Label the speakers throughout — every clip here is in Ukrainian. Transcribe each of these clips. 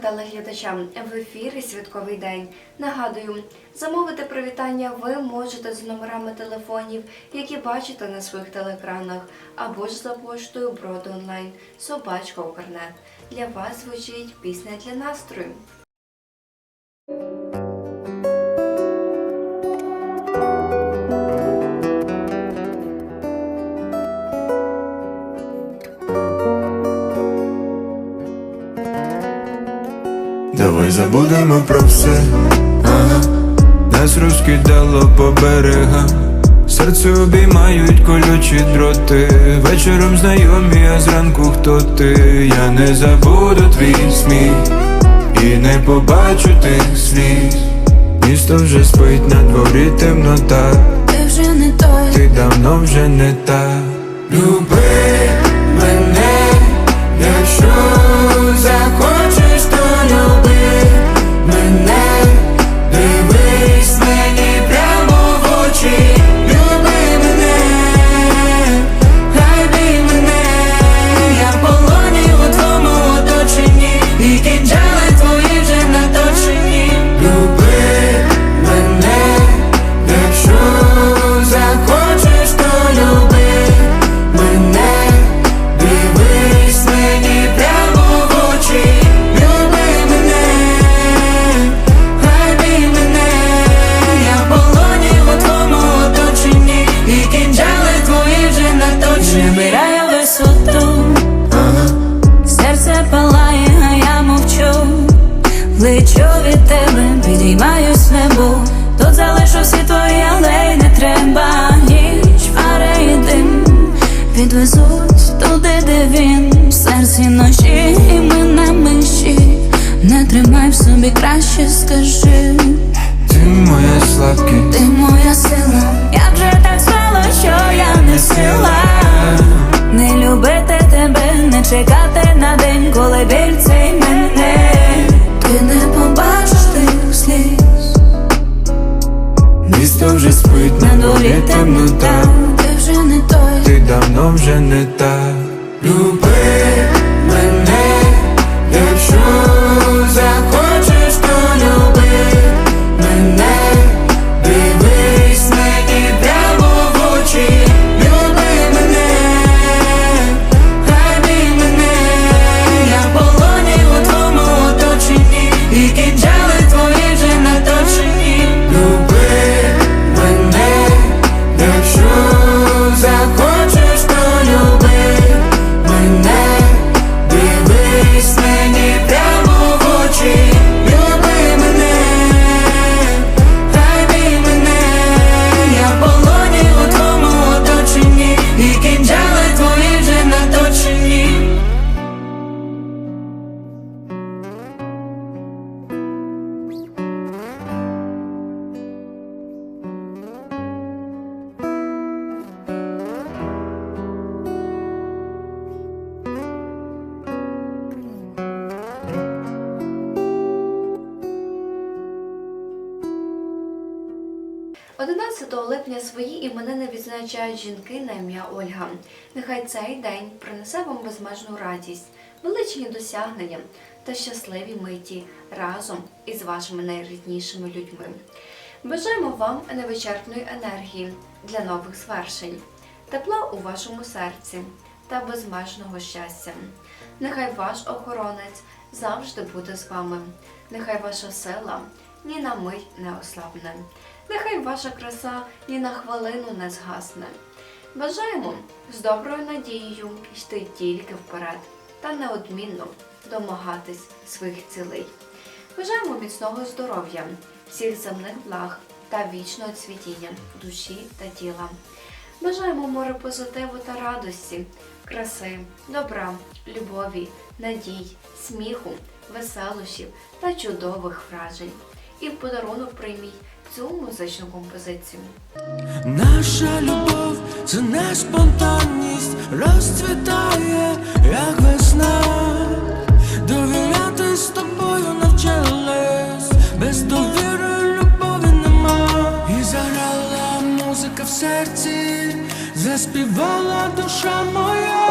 Speaker 1: телеглядачам в ефірі Святковий день. Нагадую, замовити привітання ви можете з номерами телефонів, які бачите на своїх телеекранах, або ж за поштою Брод онлайн Собачка Укрнет. Для вас звучить пісня для настрою.
Speaker 2: Забудемо про все, ага. нас розкидало по берегам, серце обіймають колючі дроти. Вечором знайомі, а зранку хто ти? Я не забуду твій сміх і не побачу тих сліз. Місто вже спить на дворі темнота,
Speaker 3: Ти вже не той,
Speaker 2: ти давно вже не та. Люби
Speaker 3: чекати на день, коли біль
Speaker 1: відзначають жінки на ім'я Ольга. Нехай цей день принесе вам безмежну радість, величні досягнення та щасливі миті разом із вашими найріднішими людьми. Бажаємо вам невичерпної енергії для нових звершень, тепла у вашому серці та безмежного щастя. Нехай ваш охоронець завжди буде з вами. Нехай ваша сила ні на мить не ослабне. Нехай ваша краса ні на хвилину не згасне. Бажаємо з доброю надією йти тільки вперед та неодмінно домагатись своїх цілей. Бажаємо міцного здоров'я, всіх земних благ та вічного цвітіння душі та тіла. Бажаємо море позитиву та радості, краси, добра, любові, надій, сміху, веселощів та чудових вражень. І в подарунок прийміть цю музичну композицію.
Speaker 4: Наша любов це не спонтанність, розцвітає, як весна. Довіряти з тобою навчились, без довіри любові нема. І заграла музика в серці, заспівала душа моя,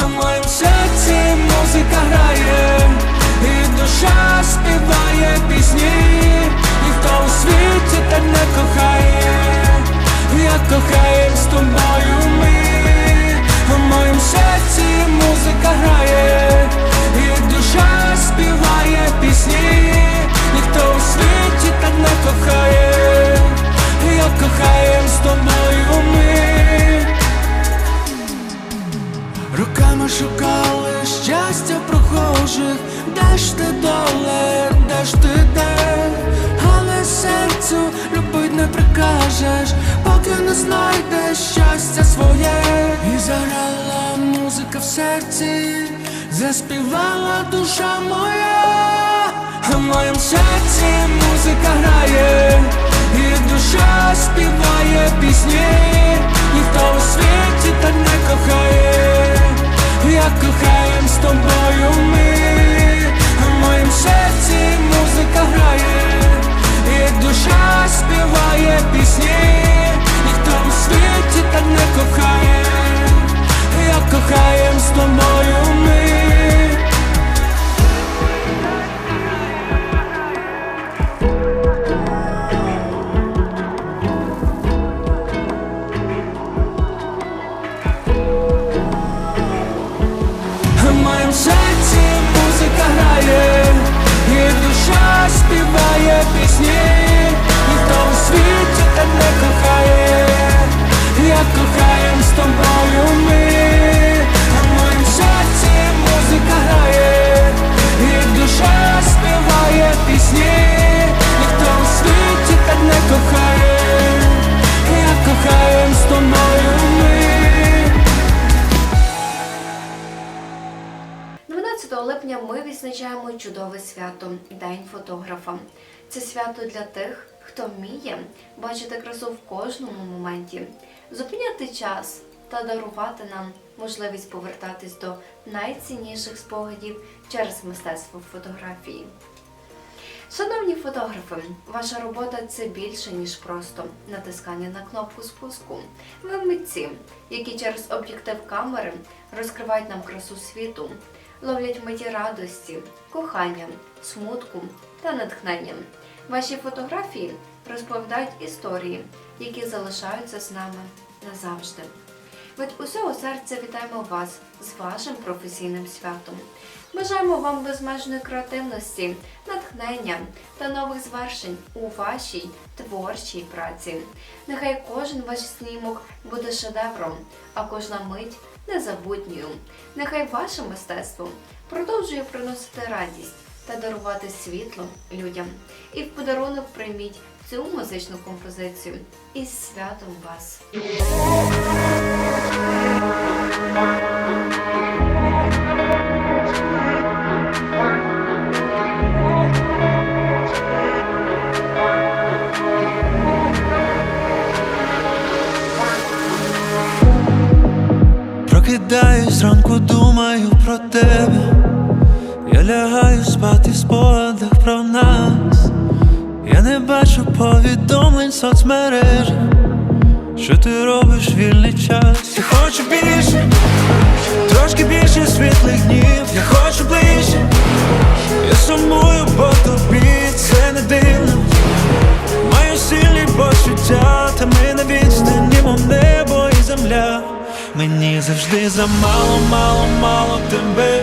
Speaker 4: а в моїм серці музика грає, і душа співає пісні, ніхто у світі так не кохає, як кохаєм з тобою ми, прикажеш, поки не знайдеш щастя своє. І заграла музика в серці, заспівала душа моя, в моєму серці музика грає, і душа співає пісні, ніхто у світі
Speaker 1: чудове свято День фотографа. Це свято для тих, хто вміє бачити красу в кожному моменті, зупиняти час та дарувати нам можливість повертатись до найцінніших спогадів через мистецтво фотографії. Шановні фотографи, ваша робота це більше, ніж просто натискання на кнопку спуску. Ви митці, які через об'єктив камери розкривають нам красу світу, ловлять миті радості, кохання, смутку та натхнення. Ваші фотографії розповідають історії, які залишаються з нами назавжди. Від усього серця вітаємо вас з вашим професійним святом. Бажаємо вам безмежної креативності, натхнення та нових звершень у вашій творчій праці. Нехай кожен ваш снімок буде шедевром, а кожна мить незабутньою. Нехай ваше мистецтво продовжує приносити радість та дарувати світло людям. І в подарунок прийміть цю музичну композицію із святом вас!
Speaker 5: Про нас. Я не бачу повідомлень в соцмережах. Що ти робиш вільний час? Я хочу більше, трошки більше світлих днів. Я хочу ближче. Я сумую по тобі, це не дивно. Маю сильні почуття, та ми на відстані, мов небо і земля. Мені завжди замало, мало, мало тебе.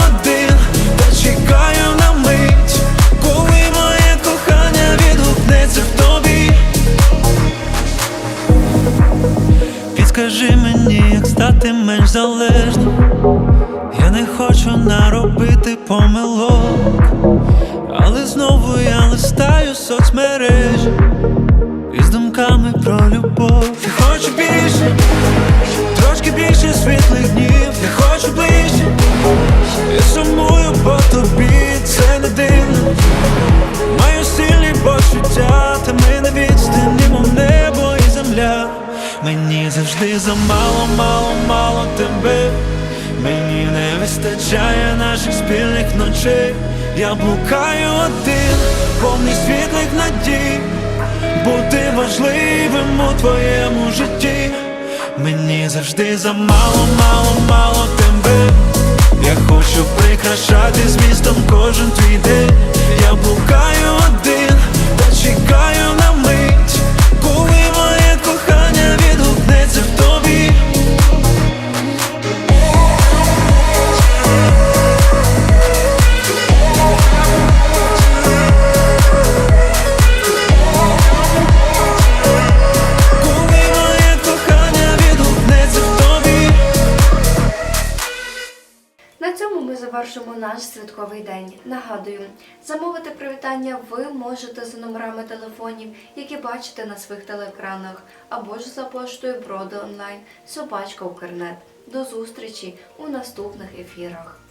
Speaker 5: хочу наробити помилок, але знову я листаю соцмережі із думками про любов. Вистачає наших спільних ночей. Я блукаю один, повний світлих надій, бути важливим у твоєму житті. Мені завжди замало, мало, мало тебе. Я хочу прикрашати змістом кожен твій день. Я блукаю один,
Speaker 1: завершимо наш святковий день. Нагадую, замовити привітання ви можете за номерами телефонів, які бачите на своїх телеекранах, або ж за поштою Броди онлайн, собачка Укрнет. До зустрічі у наступних ефірах.